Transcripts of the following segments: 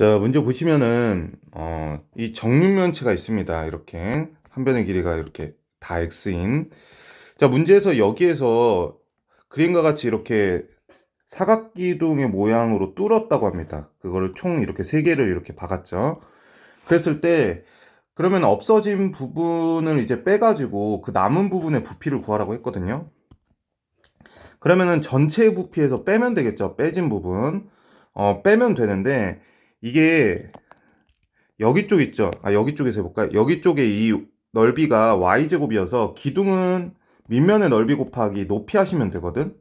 자, 문제 보시면은, 어, 이 정육면체가 있습니다. 이렇게. 한 변의 길이가 이렇게 다 x인. 자, 문제에서 여기에서 그림과 같이 이렇게 사각기둥의 모양으로 뚫었다고 합니다. 그거를 총 이렇게 세 개를 이렇게 박았죠. 그랬을 때, 그러면 없어진 부분을 이제 빼가지고 그 남은 부분의 부피를 구하라고 했거든요. 그러면은 전체 부피에서 빼면 되겠죠. 빼진 부분. 어, 빼면 되는데, 이게 여기 쪽 있죠. 아, 여기 쪽에서 해볼까요? 여기 쪽에 이 넓이가 y제곱이어서 기둥은 밑면의 넓이 곱하기 높이 하시면 되거든.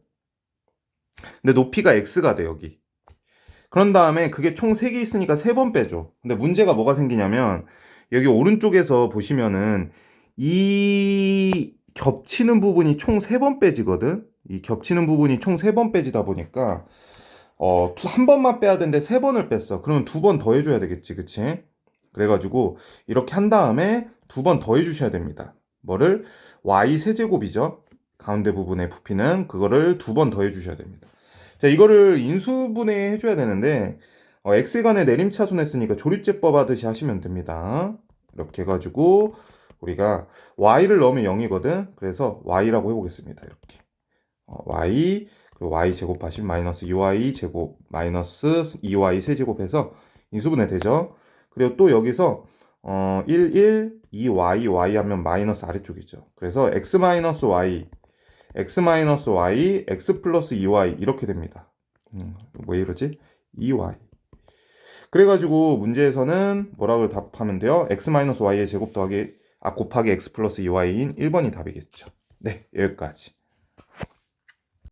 근데 높이가 x가 돼, 여기. 그런 다음에 그게 총 3개 있으니까 3번 빼줘. 근데 문제가 뭐가 생기냐면 여기 오른쪽에서 보시면은 이 겹치는 부분이 총 3번 빼지거든. 이 겹치는 부분이 총 3번 빼지다 보니까 어, 두- 한 번만 빼야 되는데 세 번을 뺐어. 그러면 두 번 더 해줘야 되겠지, 그치? 그래가지고 이렇게 한 다음에 두 번 더 해주셔야 됩니다. 뭐를? y 세제곱이죠. 가운데 부분의 부피는 그거를 두 번 더 해주셔야 됩니다. 자, 이거를 인수분해 해줘야 되는데 어, x간의 내림차순 했으니까 조립제법 하듯이 하시면 됩니다. 이렇게 해가지고 우리가 y를 넣으면 0이거든. 그래서 y라고 해보겠습니다. 이렇게 어, y 그리고 y 제곱하신 마이너스 2y 제곱 마이너스 2y 세제곱해서 인수분해 되죠. 그리고 또 여기서 어, 1, 1, 2y, y 하면 마이너스 아래쪽이죠. 그래서 x 마이너스 y, x 마이너스 y, x 플러스 2y 이렇게 됩니다. 음, 왜 이러지? 2y. 그래가지고 문제에서는 뭐라고 답하면 돼요? x 마이너스 y의 제곱 더하기 아 곱하기 x 플러스 2y인 1번이 답이겠죠. 네, 여기까지.